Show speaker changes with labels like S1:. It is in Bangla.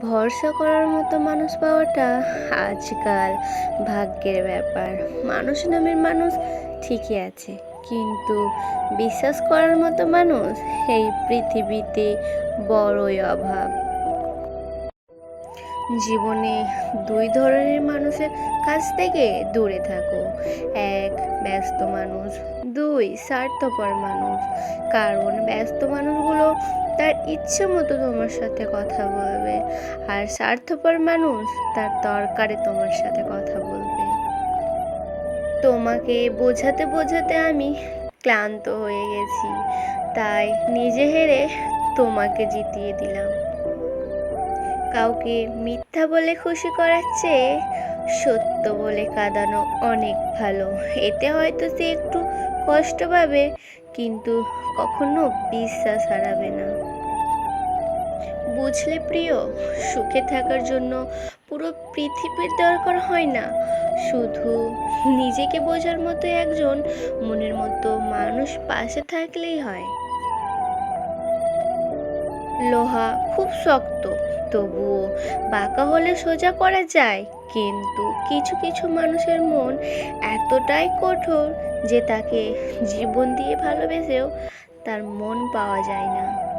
S1: ভরসা করার মতো মানুষ পাওয়াটা আজকাল ভাগ্যের ব্যাপার। মানুষ নামের মানুষ ঠিকই আছে, কিন্তু বিশ্বাস করার মতো মানুষ এই পৃথিবীতে বড়ই অভাব। জীবনে দুই ধরনের মানুষের কাছ থেকে দূরে থাকো। এক, ব্যস্ত মানুষ। দুই, স্বার্থপর মানুষ। কারণ ব্যস্ত মানুষগুলো তার ইচ্ছে মতো তোমার সাথে কথা বলবে। আর স্বার্থপর মানুষ তার দরকারে তোমার সাথে কথা বলবে। তোমাকে বোঝাতে বোঝাতে আমি ক্লান্ত হয়ে গেছি। তাই নিজে হেরে তোমাকে জিতিয়ে দিলাম। কাউকে মিথ্যা বলে খুশি করার চেয়ে সত্য বলে কাঁদানো অনেক ভালো। এতে হয়তো সে একটু কষ্ট পাবে, কিন্তু কখনো বিশ্বাস হারাবে না। বুঝলে প্রিয়, সুখে থাকার জন্য পুরো পৃথিবীর দরকার হয় না। শুধু নিজেকে বোঝার মতো একজন মনের মতো মানুষ পাশে থাকলেই হয়। লোহা খুব শক্ত তবুও বাঁকা হলে সোজা করা যায়। কিন্তু কিছু কিছু মানুষের মন এতটাই কঠোর যে তাকে জীবন দিয়ে ভালোবেসেও তার মন পাওয়া যায় না।